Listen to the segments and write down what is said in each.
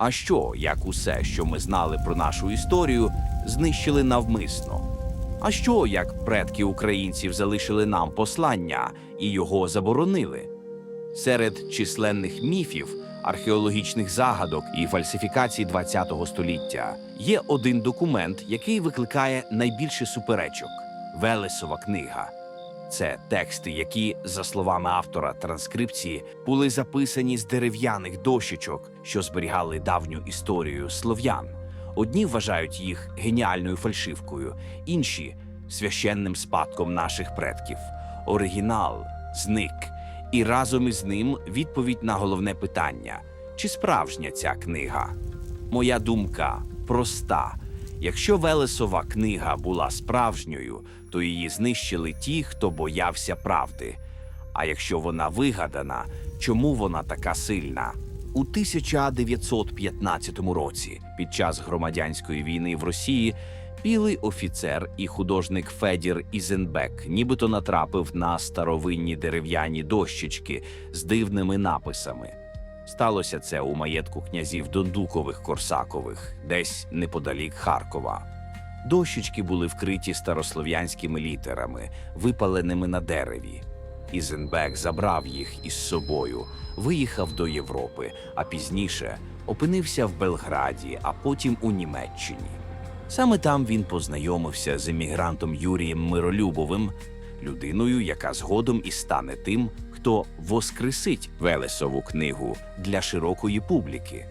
А що, як усе, що ми знали про нашу історію, знищили навмисно? А що, як предки українців залишили нам послання і його заборонили? Серед численних міфів, археологічних загадок і фальсифікацій ХХ століття є один документ, який викликає найбільше суперечок Велесова книга. Це тексти, які, за словами автора транскрипції, були записані з дерев'яних дощечок, що зберігали давню історію слов'ян. Одні вважають їх геніальною фальшивкою, інші священним спадком наших предків. Оригінал зник, і разом із ним відповідь на головне питання: чи справжня ця книга? Моя думка проста. Якщо Велесова книга була справжньою, то її знищили ті, хто боявся правди. А якщо вона вигадана, чому вона така сильна? У 1915 році, під час громадянської війни в Росії, білий офіцер і художник Федір Ізенбек нібито натрапив на старовинні дерев'яні дощечки з дивними написами. Сталося це у маєтку князів Дондукових Корсакових, десь неподалік Харкова. Дощечки були вкриті старослов'янськими літерами, випаленими на дереві. Ізенбек забрав їх із собою, виїхав до Європи, а пізніше опинився в Белграді, а потім у Німеччині. Саме там він познайомився з емігрантом Юрієм Миролюбовим, людиною, яка згодом і стане тим, хто воскресить Велесову книгу для широкої публіки.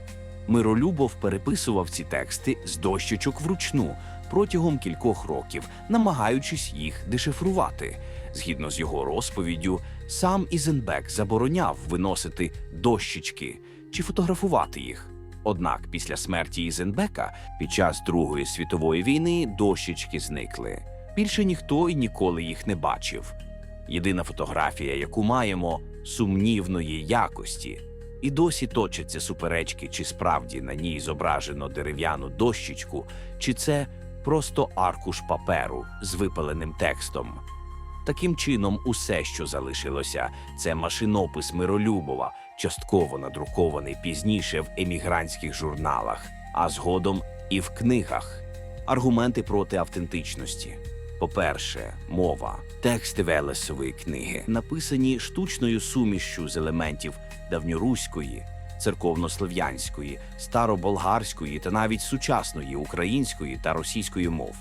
Миролюбов переписував ці тексти з дощечок вручну протягом кількох років, намагаючись їх дешифрувати. Згідно з його розповіддю, сам Ізенбек забороняв виносити дощечки чи фотографувати їх. Однак після смерті Ізенбека під час Другої світової війни дощечки зникли. Більше ніхто і ніколи їх не бачив. Єдина фотографія, яку маємо, сумнівної якості. І досі точаться суперечки, чи справді на ній зображено дерев'яну дощечку, чи це просто аркуш паперу з випаленим текстом. Таким чином, усе, що залишилося, це машинопис Миролюбова, частково надрукований пізніше в емігрантських журналах, а згодом і в книгах. Аргументи проти автентичності. По-перше, мова. Тексти Велесової книги написані штучною сумішшю з елементів давньоруської, церковнослов'янської, староболгарської та навіть сучасної української та російської мов.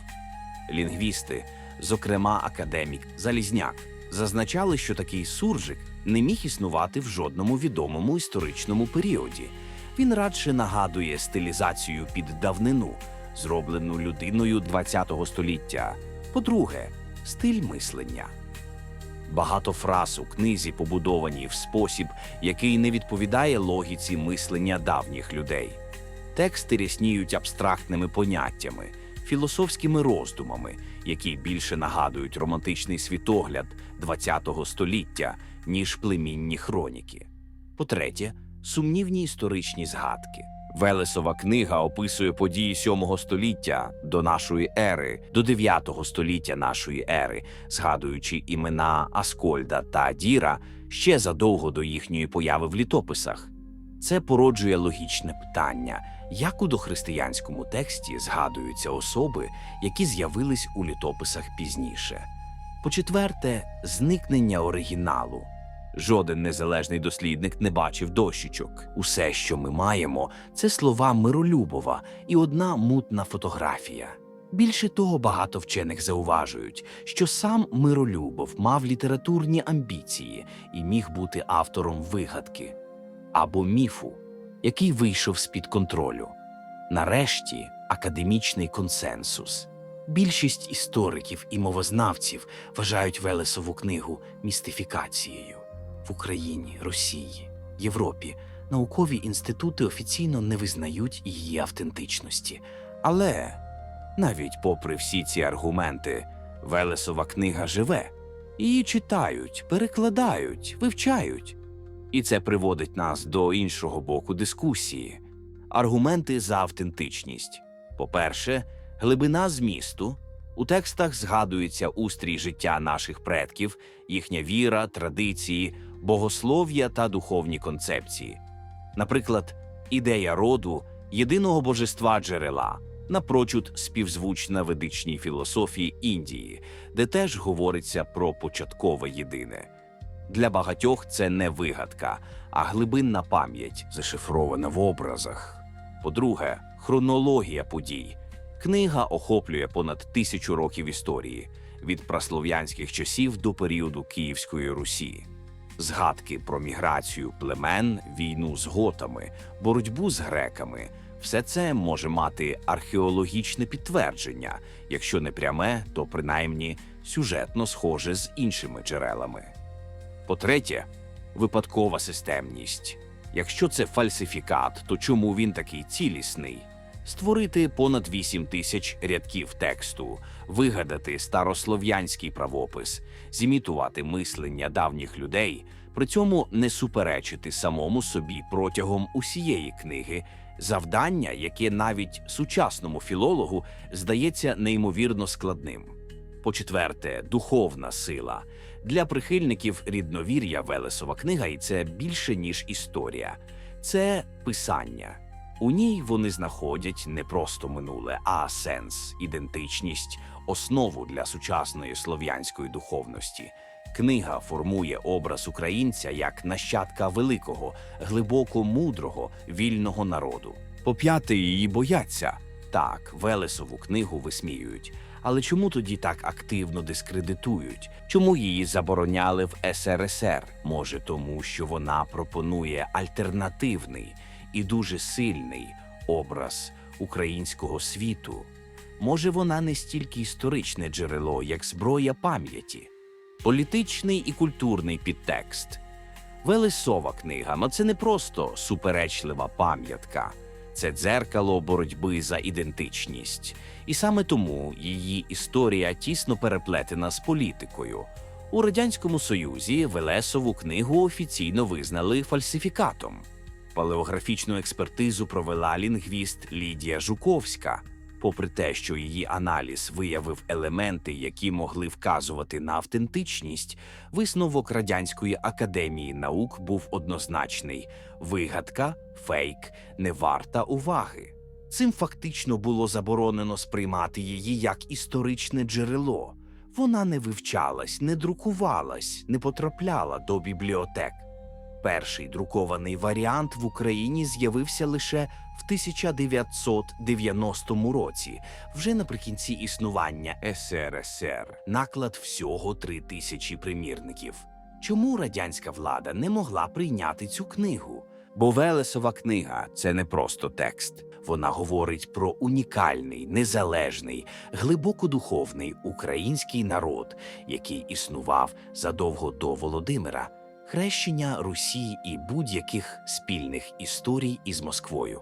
Лінгвісти, зокрема академік Залізняк, зазначали, що такий суржик не міг існувати в жодному відомому історичному періоді. Він радше нагадує стилізацію під давнину, зроблену людиною ХХ століття. По-друге, стиль мислення. Багато фраз у книзі побудовані в спосіб, який не відповідає логіці мислення давніх людей. Тексти рясніють абстрактними поняттями, філософськими роздумами, які більше нагадують романтичний світогляд ХХ століття, ніж племінні хроніки. По-третє, сумнівні історичні згадки. Велесова книга описує події 7 століття до нашої ери, до 9 століття нашої ери, згадуючи імена Аскольда та Діра ще задовго до їхньої появи в літописах. Це породжує логічне питання, як у дохристиянському тексті згадуються особи, які з'явились у літописах пізніше. По-четверте, зникнення оригіналу. Жоден незалежний дослідник не бачив дощечок. Усе, що ми маємо, це слова Миролюбова і одна мутна фотографія. Більше того, багато вчених зауважують, що сам Миролюбов мав літературні амбіції і міг бути автором вигадки або міфу, який вийшов з-під контролю. Нарешті академічний консенсус. Більшість істориків і мовознавців вважають Велесову книгу містифікацією. В Україні, Росії, Європі наукові інститути офіційно не визнають її автентичності. Але навіть попри всі ці аргументи, Велесова книга живе. Її читають, перекладають, вивчають. І це приводить нас до іншого боку дискусії. Аргументи за автентичність. По-перше, глибина змісту. У текстах згадується устрій життя наших предків, їхня віра, традиції, богослов'я та духовні концепції. Наприклад, ідея роду, єдиного божества джерела, напрочуд співзвучна ведичній філософії Індії, де теж говориться про початкове єдине. Для багатьох це не вигадка, а глибинна пам'ять, зашифрована в образах. По-друге, хронологія подій. Книга охоплює понад тисячу років історії від праслов'янських часів до періоду Київської Русі. Згадки про міграцію племен, війну з готами, боротьбу з греками все це може мати археологічне підтвердження, якщо не пряме, то принаймні сюжетно схоже з іншими джерелами. По-третє, випадкова системність. Якщо це фальсифікат, то чому він такий цілісний? Створити понад 8 тисяч рядків тексту, вигадати старослов'янський правопис, зімітувати мислення давніх людей, при цьому не суперечити самому собі протягом усієї книги, завдання, яке навіть сучасному філологу здається неймовірно складним. По-четверте, духовна сила. Для прихильників рідновір'я Велесова книга і це більше, ніж історія. Це писання. У ній вони знаходять не просто минуле, а сенс, ідентичність, основу для сучасної слов'янської духовності. Книга формує образ українця як нащадка великого, глибоко мудрого, вільного народу. По-п'яте, її бояться. Так, Велесову книгу висміюють. Але чому тоді так активно дискредитують? Чому її забороняли в СРСР? Може, тому що вона пропонує альтернативний і дуже сильний образ українського світу? Може, вона не стільки історичне джерело, як зброя пам'яті, політичний і культурний підтекст. Велесова книга, но це не просто суперечлива пам'ятка, це дзеркало боротьби за ідентичність. І саме тому її історія тісно переплетена з політикою. У радянському союзі Велесову книгу офіційно визнали фальсифікатом. Палеографічну експертизу провела лінгвіст Лідія Жуковська. Попри те, що її аналіз виявив елементи, які могли вказувати на автентичність, висновок Радянської академії наук був однозначний: вигадка, фейк, не варта уваги. Цим фактично було заборонено сприймати її як історичне джерело. Вона не вивчалась, не друкувалась, не потрапляла до бібліотек. Перший друкований варіант в Україні з'явився лише в 1990 році, вже наприкінці існування СРСР. Наклад всього три тисячі примірників. Чому радянська влада не могла прийняти цю книгу? Бо Велесова книга це не просто текст. Вона говорить про унікальний, незалежний, глибоко духовний український народ, який існував задовго до Володимира, хрещення Русі і будь-яких спільних історій із Москвою.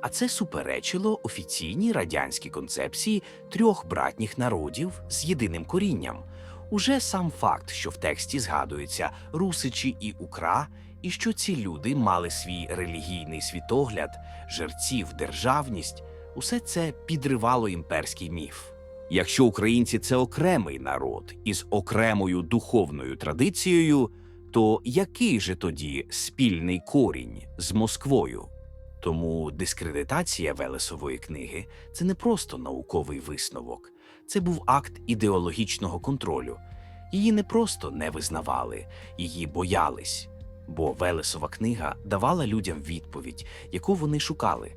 А це суперечило офіційній радянській концепції трьох братніх народів з єдиним корінням. Уже сам факт, що в тексті згадуються русичі і укра, і що ці люди мали свій релігійний світогляд, жерців, державність, усе це підривало імперський міф. Якщо українці це окремий народ із окремою духовною традицією, то який же тоді спільний корінь з Москвою? Тому дискредитація Велесової книги це не просто науковий висновок, це був акт ідеологічного контролю. Її не просто не визнавали, її боялись. Бо Велесова книга давала людям відповідь, яку вони шукали: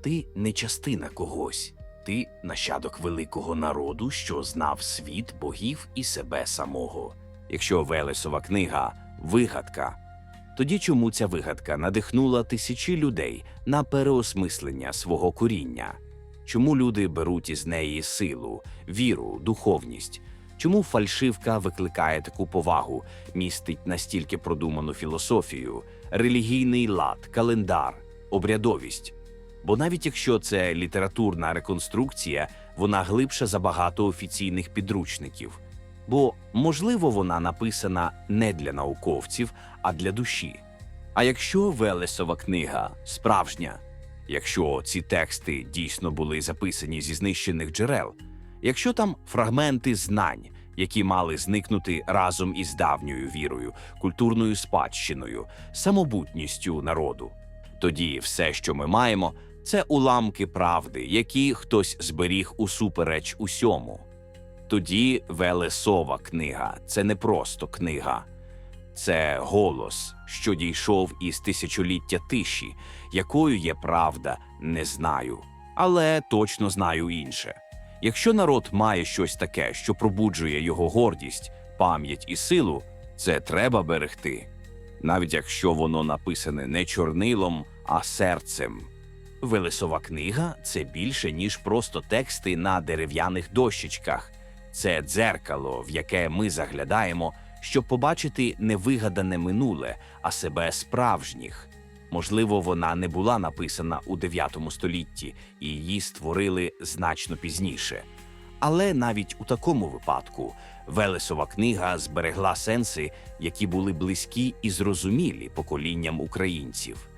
ти не частина когось, ти нащадок великого народу, що знав світ богів і себе самого. Якщо Велесова книга вигадка, тоді чому ця вигадка надихнула тисячі людей на переосмислення свого коріння? Чому люди беруть із неї силу, віру, духовність? Чому фальшивка викликає таку повагу, містить настільки продуману філософію, релігійний лад, календар, обрядовість? Бо навіть якщо це літературна реконструкція, вона глибша за багато офіційних підручників. Бо, можливо, вона написана не для науковців, а для душі. А якщо Велесова книга справжня, якщо ці тексти дійсно були записані зі знищених джерел, якщо там фрагменти знань, які мали зникнути разом із давньою вірою, культурною спадщиною, самобутністю народу, тоді все, що ми маємо, Це уламки правди, які хтось зберіг усупереч усьому. Тоді Велесова книга це не просто книга, це голос, що дійшов із тисячоліття тиші, якою є правда, не знаю, але точно знаю інше. Якщо народ має щось таке, що пробуджує його гордість, пам'ять і силу, це треба берегти, навіть якщо воно написане не чорнилом, а серцем. Велесова книга це більше, ніж просто тексти на дерев'яних дощечках. Це дзеркало, в яке ми заглядаємо, щоб побачити не вигадане минуле, а себе справжніх. Можливо, вона не була написана у 9 столітті, і її створили значно пізніше. Але навіть у такому випадку Велесова книга зберегла сенси, які були близькі і зрозумілі поколінням українців.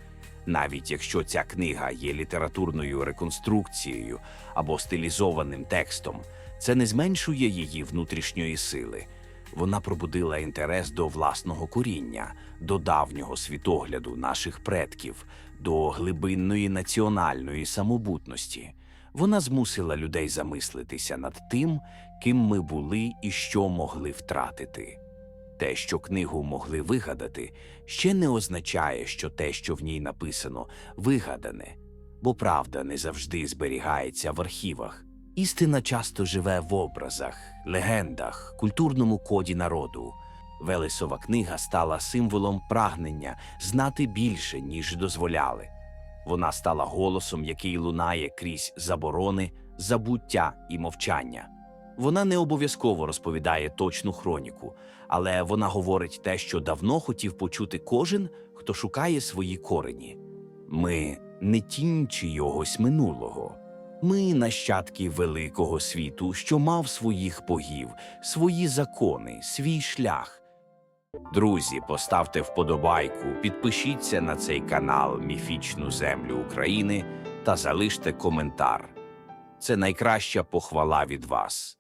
Навіть якщо ця книга є літературною реконструкцією або стилізованим текстом, це не зменшує її внутрішньої сили. Вона пробудила інтерес до власного коріння, до давнього світогляду наших предків, до глибинної національної самобутності. Вона змусила людей замислитися над тим, ким ми були і що могли втратити. Те, що книгу могли вигадати, ще не означає, що те, що в ній написано, вигадане, бо правда не завжди зберігається в архівах. Істина часто живе в образах, легендах, культурному коді народу. Велесова книга стала символом прагнення знати більше, ніж дозволяли. Вона стала голосом, який лунає крізь заборони, забуття і мовчання. Вона не обов'язково розповідає точну хроніку, але вона говорить те, що давно хотів почути кожен, хто шукає свої корені. Ми не тінь чийогось минулого. Ми нащадки великого світу, що мав своїх богів, свої закони, свій шлях. Друзі, поставте вподобайку, підпишіться на цей канал Міфічну Землю України та залиште коментар. Це найкраща похвала від вас.